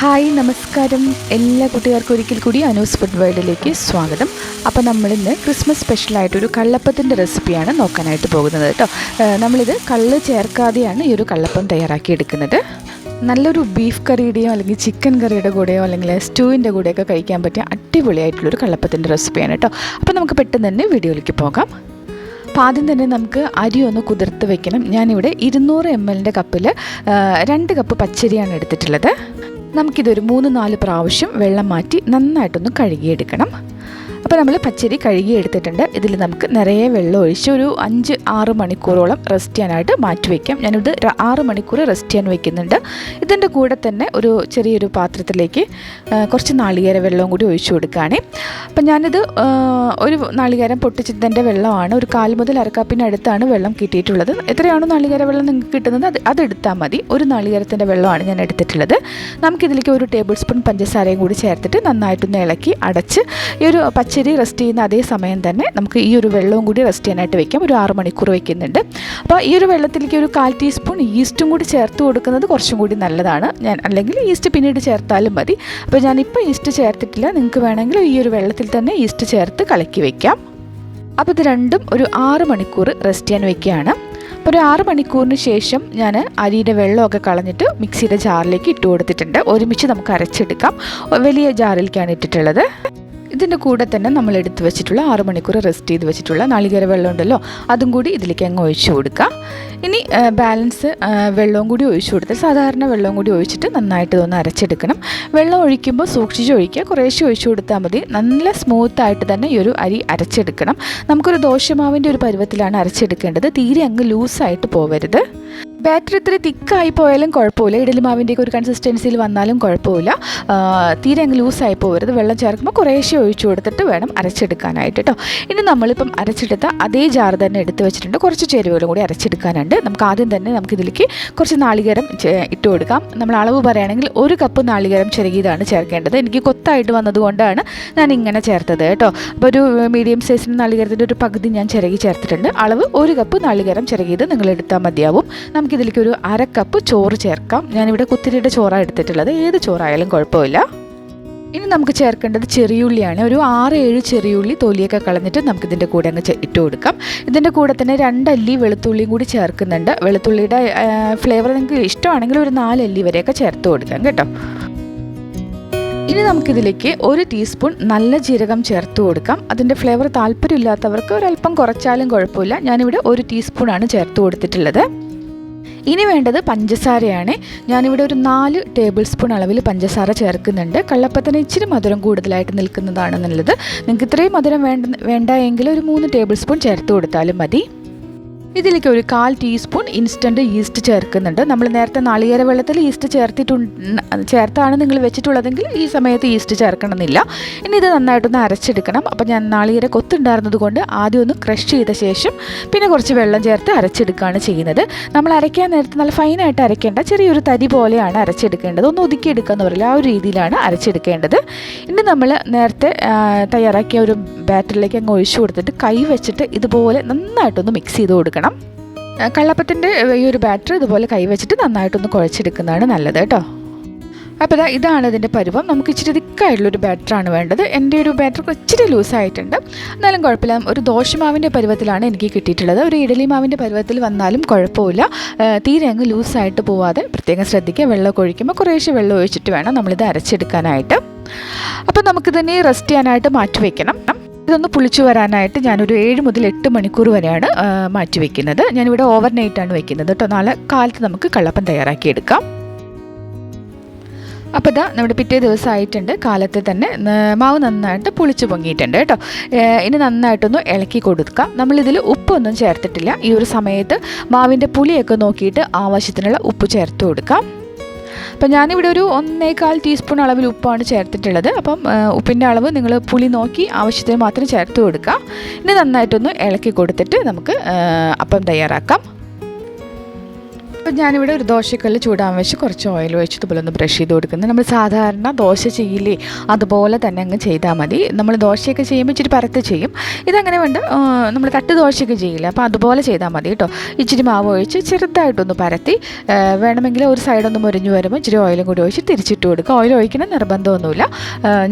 Hi നമസ്കാരം. എല്ലാ കുട്ടികൾക്കും ഒരിക്കൽ കൂടി അനൂസ് ഫുഡ് വേൾഡിലേക്ക് സ്വാഗതം. അപ്പോൾ നമ്മളിന്ന് ക്രിസ്മസ് സ്പെഷ്യലായിട്ടൊരു കള്ളപ്പത്തിന്റെ റെസിപ്പിയാണ് നോക്കാനായിട്ട് പോകുന്നത് കേട്ടോ. നമ്മളിത് കള്ള് ചേർക്കാതെയാണ് ഈ ഒരു കള്ളപ്പം തയ്യാറാക്കിയെടുക്കുന്നത്. നല്ലൊരു ബീഫ് കറിയുടെയോ അല്ലെങ്കിൽ ചിക്കൻ കറിയുടെ കൂടെയോ അല്ലെങ്കിൽ സ്റ്റൂവിന്റെ കൂടെയൊക്കെ കഴിക്കാൻ പറ്റിയ അടിപൊളിയായിട്ടുള്ളൊരു കള്ളപ്പത്തിന്റെ റെസിപ്പിയാണ് കേട്ടോ. അപ്പോൾ നമുക്ക് പെട്ടെന്ന് തന്നെ വീഡിയോയിലേക്ക് പോകാം. അപ്പോൾ ആദ്യം തന്നെ നമുക്ക് അരി ഒന്ന് കുതിർത്ത് വെക്കണം. ഞാനിവിടെ ഇരുന്നൂറ് എം എല്ലിന്റെ കപ്പിൽ രണ്ട് കപ്പ് പച്ചരിയാണ് എടുത്തിട്ടുള്ളത്. നമുക്കിതൊരു മൂന്ന് നാല് പ്രാവശ്യം വെള്ളം മാറ്റി നന്നായിട്ടൊന്ന് കഴുകിയെടുക്കണം. അപ്പോൾ നമ്മൾ പച്ചരി കഴുകി എടുത്തിട്ടുണ്ട്. ഇതിൽ നമുക്ക് നിറയെ വെള്ളം ഒഴിച്ച് ഒരു അഞ്ച് ആറ് മണിക്കൂറോളം റെസ്റ്റ് ചെയ്യാനായിട്ട് മാറ്റി വയ്ക്കാം. ഞാനിത് ആറ് മണിക്കൂർ റെസ്റ്റ് ചെയ്യാൻ വെക്കുന്നുണ്ട് ഇതിന്റെ കൂടെ തന്നെ ഒരു ചെറിയൊരു പാത്രത്തിലേക്ക് കുറച്ച് നാളികേര വെള്ളവും കൂടി ഒഴിച്ചു കൊടുക്കുകയാണേ. അപ്പം ഞാനിത് ഒരു നാളികേരം പൊട്ടിച്ചതിന്റെ വെള്ളമാണ്. ഒരു കാൽ മുതൽ അരക്കാപ്പിനടുത്താണ് വെള്ളം കിട്ടിയിട്ടുള്ളത്. എത്രയാണോ നാളികേര വെള്ളം നിങ്ങൾക്ക് കിട്ടുന്നത് അത് അതെടുത്താൽ മതി. ഒരു നാളികേരത്തിന്റെ വെള്ളമാണ് ഞാൻ എടുത്തിട്ടുള്ളത്. നമുക്കിതിലേക്ക് ഒരു ടേബിൾ സ്പൂൺ പഞ്ചസാരയും കൂടി ചേർത്തിട്ട് നന്നായിട്ടൊന്ന് ഇളക്കി അടച്ച് ഈ ഒരു പച്ചരി റെസ്റ്റ് ചെയ്യുന്ന അതേ സമയം തന്നെ നമുക്ക് ഈ ഒരു വെള്ളവും കൂടി റെസ്റ്റ് ചെയ്യാനായിട്ട് വെക്കാം. ഒരു ആറ് മണിക്കൂർ വെക്കുന്നുണ്ട്. അപ്പോൾ ഈ ഒരു വെള്ളത്തിലേക്ക് ഒരു കാൽ ടീസ്പൂൺ ഈസ്റ്റും കൂടി ചേർത്ത് കൊടുക്കുന്നത് കുറച്ചും കൂടി നല്ലതാണ്. ഞാൻ അല്ലെങ്കിൽ ഈസ്റ്റ് പിന്നീട് ചേർത്താലും മതി. അപ്പോൾ ഞാനിപ്പോൾ ഈസ്റ്റ് ചേർത്തിട്ടില്ല. നിങ്ങൾക്ക് വേണമെങ്കിൽ ഈ ഒരു വെള്ളത്തിൽ തന്നെ ഈസ്റ്റ് ചേർത്ത് കലക്കി വെക്കാം. അപ്പോൾ ഇത് രണ്ടും ഒരു ആറ് മണിക്കൂർ റെസ്റ്റ് ചെയ്യാൻ വെക്കുകയാണ്. അപ്പോൾ ഒരു ആറ് മണിക്കൂറിന് ശേഷം ഞാൻ അരിയുടെ വെള്ളമൊക്കെ കളഞ്ഞിട്ട് മിക്സിയുടെ ജാറിലേക്ക് ഇട്ട് കൊടുത്തിട്ടുണ്ട്. ഒരുമിച്ച് നമുക്ക് അരച്ചെടുക്കാം. വലിയ ജാറിലേക്കാണ് ഇട്ടിട്ടുള്ളത്. ഇതിന്റെ കൂടെ തന്നെ നമ്മൾ എടുത്തു വെച്ചിട്ടുള്ള ആറ് മണിക്കൂർ റെസ്റ്റ് ചെയ്ത് വെച്ചിട്ടുള്ള നാളികേര വെള്ളം ഉണ്ടല്ലോ അതും കൂടി ഇതിലേക്ക് അങ്ങ് ഒഴിച്ചു കൊടുക്കാം. ഇനി ബാലൻസ് വെള്ളവും കൂടി ഒഴിച്ചു കൊടുത്ത് സാധാരണ വെള്ളവും കൂടി ഒഴിച്ചിട്ട് നന്നായിട്ട് ഇതൊന്ന് അരച്ചെടുക്കണം. വെള്ളം ഒഴിക്കുമ്പോൾ സൂക്ഷിച്ച് ഒഴിക്കുക. കുറേശ്ശെ ഒഴിച്ചു കൊടുത്താൽ മതി. നല്ല സ്മൂത്തായിട്ട് തന്നെ ഈ ഒരു അരി അരച്ചെടുക്കണം. നമുക്കൊരു ദോശമാവിന്റെ ഒരു പരുവത്തിലാണ് അരച്ചെടുക്കേണ്ടത്. തീരെ അങ്ങ് ലൂസായിട്ട് പോവരുത്. ബാറ്റർ ഇത്ര തിക്കായി പോയാലും കുഴപ്പമില്ല. ഇഡലി മാവിന്റെയൊക്കെ ഒരു കൺസിസ്റ്റൻസിയിൽ വന്നാലും കുഴപ്പമില്ല. തീരെ അങ്ങ് ലൂസായി പോകരുത് വെള്ളം ചേർക്കുമ്പോൾ കുറേശ്ശെ ഒഴിച്ചു കൊടുത്തിട്ട് വേണം അരച്ചെടുക്കാനായിട്ട് കേട്ടോ. ഇനി നമ്മളിപ്പം അരച്ചെടുത്ത അതേ ജാർ തന്നെ എടുത്ത് വെച്ചിട്ടുണ്ട്. കുറച്ച് ചേരുവകളും കൂടി അരച്ചെടുക്കാനുണ്ട്. നമുക്ക് ആദ്യം തന്നെ നമുക്ക് ഇതിലേക്ക് കുറച്ച് നാളികേരം ഇട്ട് കൊടുക്കാം. നമ്മൾ അളവ് പറയുകയാണെങ്കിൽ ഒരു കപ്പ് നാളികേരം ചെറുകിയതാണ് ചേർക്കേണ്ടത്. എനിക്ക് കൊത്തായിട്ട് വന്നതുകൊണ്ടാണ് ഞാൻ ഇങ്ങനെ ചേർത്തത് കേട്ടോ. അപ്പോൾ ഒരു മീഡിയം സൈസിന് നാളികേരത്തിന്റെ ഒരു പകുതി ഞാൻ ചിരകി ചേർത്തിട്ടുണ്ട്. അളവ് ഒരു കപ്പ് നാളികേരം ചിരകിയത് നിങ്ങൾ എടുത്താൽ മതിയാവും. നമുക്കിതിലേക്ക് ഒരു അര കപ്പ് ചോറ് ചേർക്കാം. ഞാനിവിടെ കുത്തിരിയുടെ ചോറാണ് എടുത്തിട്ടുള്ളത്. ഏത് ചോറായാലും കുഴപ്പമില്ല. ഇനി നമുക്ക് ചേർക്കേണ്ടത് ചെറിയുള്ളിയാണ്. ഒരു ആറ് ഏഴ് ചെറിയുള്ളി തൊലിയൊക്കെ കളഞ്ഞിട്ട് നമുക്കിതിന്റെ കൂടെ അങ്ങ് ഇട്ട് കൊടുക്കാം. ഇതിന്റെ കൂടെ തന്നെ രണ്ടല്ലി വെളുത്തുള്ളിയും കൂടി ചേർക്കുന്നുണ്ട്. വെളുത്തുള്ളിയുടെ ഫ്ലേവർ നിങ്ങൾക്ക് ഇഷ്ടമാണെങ്കിൽ ഒരു നാലല്ലി വരെയൊക്കെ ചേർത്ത് കൊടുക്കാം കേട്ടോ. ഇനി നമുക്കിതിലേക്ക് ഒരു ടീസ്പൂൺ നല്ല ജീരകം ചേർത്ത് കൊടുക്കാം. അതിന്റെ ഫ്ലേവർ താല്പര്യമില്ലാത്തവർക്ക് ഒരല്പം കുറച്ചാലും കുഴപ്പമില്ല. ഞാനിവിടെ ഒരു ടീസ്പൂണാണ് ചേർത്ത് കൊടുത്തിട്ടുള്ളത്. ഇനി വേണ്ടത് പഞ്ചസാരയാണ്. ഞാനിവിടെ ഒരു നാല് ടേബിൾ സ്പൂൺ അളവിൽ പഞ്ചസാര ചേർക്കുന്നുണ്ട്. കള്ളപ്പത്തിന് ഇച്ചിരി മധുരം കൂടുതലായിട്ട് നിൽക്കുന്നതാണ് നല്ലത്. നിങ്ങൾക്ക് ഇത്രയും മധുരം വേണ്ട വേണ്ട എങ്കിൽ ഒരു മൂന്ന് ടേബിൾ സ്പൂൺ ചേർത്ത് കൊടുത്താലും മതി. ഇതിലേക്ക് ഒരു കാൽ ടീസ്പൂൺ ഇൻസ്റ്റന്റ് ഈസ്റ്റ് ചേർക്കുന്നുണ്ട്. നമ്മൾ നേരത്തെ നാളികേര വെള്ളത്തിൽ ഈസ്റ്റ് ചേർത്തിട്ടുണ്ട് ചേർത്താണ് നിങ്ങൾ വെച്ചിട്ടുള്ളതെങ്കിൽ ഈ സമയത്ത് ഈസ്റ്റ് ചേർക്കണമെന്നില്ല. ഇനി ഇത് നന്നായിട്ടൊന്ന് അരച്ചെടുക്കണം. അപ്പോൾ ഞാൻ നാളികേര കൊത്തുണ്ടായിരുന്നത് കൊണ്ട് ആദ്യം ഒന്ന് ക്രഷ് ചെയ്ത ശേഷം പിന്നെ കുറച്ച് വെള്ളം ചേർത്ത് അരച്ചെടുക്കുകയാണ് ചെയ്യുന്നത്. നമ്മൾ അരയ്ക്കാൻ നേരത്തെ നല്ല ഫൈനായിട്ട് അരയ്ക്കേണ്ട ചെറിയൊരു തരി പോലെയാണ് അരച്ചെടുക്കേണ്ടത്. ഒന്ന് ഒതുക്കിയെടുക്കുക എന്ന് പറയില്ല ആ ഒരു രീതിയിലാണ് അരച്ചെടുക്കേണ്ടത്. ഇനി നമ്മൾ നേരത്തെ തയ്യാറാക്കിയ ഒരു ബാറ്ററിലേക്ക് അങ്ങ് ഒഴിച്ചു കൊടുത്തിട്ട് കൈ വെച്ചിട്ട് ഇതുപോലെ നന്നായിട്ടൊന്ന് മിക്സ് ചെയ്ത് കൊടുക്കണം. കള്ളപ്പത്തിന്റെ ഈ ഒരു ബാറ്റർ ഇതുപോലെ കൈ വെച്ചിട്ട് നന്നായിട്ടൊന്ന് കുഴച്ചെടുക്കുന്നതാണ് നല്ലത് കേട്ടോ. അപ്പോൾ ഇതാ ഇതാണ് ഇതിന്റെ പരുവം. നമുക്ക് ഇച്ചിരി തിക്കായിട്ടുള്ളൊരു ബാറ്ററാണ് വേണ്ടത്. എന്റെ ഒരു ബാറ്റർ ഇച്ചിരി ലൂസായിട്ടുണ്ട് എന്നാലും കുഴപ്പമില്ല. ഒരു ദോശമാവിന്റെ പരുവത്തിലാണ് എനിക്ക് കിട്ടിയിട്ടുള്ളത്. ഒരു ഇഡലി മാവിന്റെ പരുവത്തിൽ വന്നാലും കുഴപ്പമില്ല. തീരെ അങ്ങ് ലൂസായിട്ട് പോവാതെ പ്രത്യേകം ശ്രദ്ധിക്കുക. വെള്ളമൊക്കെ ഒഴിക്കുമ്പോൾ കുറേശ്ശെ വെള്ളം ഒഴിച്ചിട്ട് വേണം നമ്മളിത് അരച്ചെടുക്കാനായിട്ട്. അപ്പോൾ നമുക്കിതിനെ റെസ്റ്റ് ചെയ്യാനായിട്ട് മാറ്റി വയ്ക്കണം ഇതൊന്ന് പുളിച്ചു വരാനായിട്ട് ഞാനൊരു ഏഴ് മുതൽ എട്ട് മണിക്കൂർ വരെയാണ് മാറ്റി വെക്കുന്നത്. ഞാനിവിടെ ഓവർ നൈറ്റാണ് വെക്കുന്നത് കേട്ടോ നാളെ കാലത്ത് നമുക്ക് കള്ളപ്പം തയ്യാറാക്കിയെടുക്കാം. അപ്പോൾ ഇതാ നമ്മുടെ പിറ്റേ ദിവസമായിട്ടുണ്ട്. കാലത്ത് തന്നെ മാവ് നന്നായിട്ട് പുളിച്ച് പൊങ്ങിയിട്ടുണ്ട് കേട്ടോ ഇനി നന്നായിട്ടൊന്ന് ഇളക്കി കൊടുക്കാം. നമ്മളിതിൽ ഉപ്പൊന്നും ചേർത്തിട്ടില്ല. ഈ ഒരു സമയത്ത് മാവിന്റെ പുളിയൊക്കെ നോക്കിയിട്ട് ആവശ്യത്തിനുള്ള ഉപ്പ് ചേർത്ത് കൊടുക്കാം. അപ്പം ഞാനിവിടെ ഒരു ഒന്നേകാൽ ടീസ്പൂൺ അളവിൽ ഉപ്പാണ് ചേർത്തിട്ടുള്ളത്. അപ്പം ഉപ്പിന്റെ അളവ് നിങ്ങൾ പുളി നോക്കി ആവശ്യത്തിന് മാത്രം ചേർത്ത് കൊടുക്കുക ഇനി നന്നായിട്ടൊന്ന് ഇളക്കി കൊടുത്തിട്ട് നമുക്ക് അപ്പം തയ്യാറാക്കാം. അപ്പോൾ ഞാനിവിടെ ഒരു ദോശക്കല്ല് ചൂടാൻ വെച്ച് കുറച്ച് ഓയിൽ വെച്ച് ഇതുപോലെ ഒന്ന് ബ്രഷ് ചെയ്ത് കൊടുക്കുന്നത് നമ്മൾ സാധാരണ ദോശ ചെയ്യില്ലേ അതുപോലെ തന്നെ അങ്ങ് ചെയ്താൽ മതി. നമ്മൾ ദോശയൊക്കെ ചെയ്യുമ്പോൾ ഇച്ചിരി പരത്ത് ചെയ്യും. ഇതങ്ങനെ വേണ്ട നമ്മൾ തട്ട് ദോശയൊക്കെ ചെയ്യില്ല അപ്പോൾ അതുപോലെ ചെയ്താൽ മതി കേട്ടോ. ഇച്ചിരി മാവ് ഒഴിച്ച് ചെറുതായിട്ടൊന്ന് പരത്തി വേണമെങ്കിൽ ഒരു സൈഡൊന്ന് മുരിഞ്ഞു വരുമ്പോൾ ഇച്ചിരി ഓയിലും കൂടി ഒഴിച്ച് തിരിച്ചിട്ട് കൊടുക്കുക. ഓയിൽ ഒഴിക്കണം നിർബന്ധമൊന്നുമില്ല.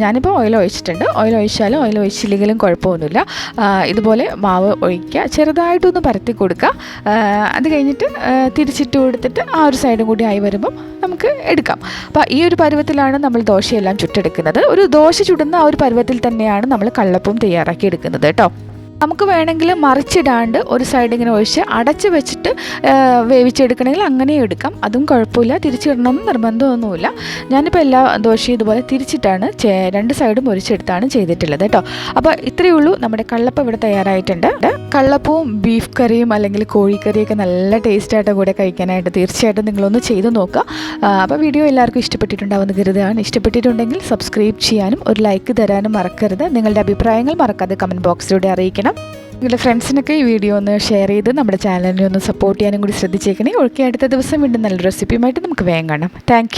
ഞാനിപ്പോൾ ഓയിൽ ഒഴിച്ചിട്ടുണ്ട്. ഓയിൽ ഒഴിച്ചാലും ഓയിൽ ഒഴിച്ചില്ലെങ്കിലും കുഴപ്പമൊന്നുമില്ല. ഇതുപോലെ മാവ് ഒഴിക്കുക. ചെറുതായിട്ടൊന്ന് പരത്തി കൊടുക്കുക. അത് കഴിഞ്ഞിട്ട് ആ, തിരിച്ചിട്ട് കൊടുത്തിട്ട് ആ ഒരു സൈഡും കൂടി ആയി വരുമ്പം നമുക്ക് എടുക്കാം. അപ്പോൾ ഈ ഒരു പരുവത്തിലാണ് നമ്മൾ ദോശയെല്ലാം ചുട്ടെടുക്കുന്നത്. ഒരു ദോശ ചുടുന്ന ആ ഒരു പരുവത്തിൽ തന്നെയാണ് നമ്മൾ കള്ളപ്പവും തയ്യാറാക്കി എടുക്കുന്നത് കേട്ടോ. നമുക്ക് വേണമെങ്കിൽ മറിച്ചിടാണ്ട് ഒരു സൈഡ് ഇങ്ങനെ ഒഴിച്ച് അടച്ച് വെച്ചിട്ട് വേവിച്ചെടുക്കണമെങ്കിൽ അങ്ങനെയും എടുക്കാം. അതും കുഴപ്പമില്ല. തിരിച്ചിടണമെന്ന് നിർബന്ധമൊന്നുമില്ല. ഞാനിപ്പോൾ എല്ലാ ദോശയും ഇതുപോലെ തിരിച്ചിട്ടാണ് രണ്ട് സൈഡും ഒരിച്ചെടുത്താണ് ചെയ്തിട്ടുള്ളത് കേട്ടോ. അപ്പോൾ ഇത്രയേ ഉള്ളൂ. നമ്മുടെ കള്ളപ്പം ഇവിടെ തയ്യാറായിട്ടുണ്ട്. കള്ളപ്പവും ബീഫ് കറിയും അല്ലെങ്കിൽ കോഴിക്കറിയൊക്കെ നല്ല ടേസ്റ്റായിട്ട് കൂടെ കഴിക്കാനായിട്ട് തീർച്ചയായിട്ടും നിങ്ങളൊന്ന് ചെയ്ത് നോക്കുക. അപ്പോൾ വീഡിയോ എല്ലാവർക്കും ഇഷ്ടപ്പെട്ടിട്ടുണ്ടാവുന്ന കരുതുകയാണ്. ഇഷ്ടപ്പെട്ടിട്ടുണ്ടെങ്കിൽ സബ്സ്ക്രൈബ് ചെയ്യാനും ഒരു ലൈക്ക് തരാനും മറക്കരുത്. നിങ്ങളുടെ അഭിപ്രായങ്ങൾ മറക്കാതെ കമന്റ് ബോക്സിലൂടെ അറിയിക്കണം. നിങ്ങളുടെ ഫ്രണ്ട്സിനൊക്കെ ഈ വീഡിയോ ഒന്ന് ഷെയർ ചെയ്ത് നമ്മുടെ ചാനലിനെ ഒന്ന് സപ്പോർട്ട് ചെയ്യാനും കൂടി ശ്രദ്ധിച്ചേക്കണേ. ഒഴുക്കി അടുത്ത ദിവസം വീണ്ടും നല്ല റെസിപ്പിയുമായിട്ട് നമുക്ക് വേഗം കാണാം. താങ്ക്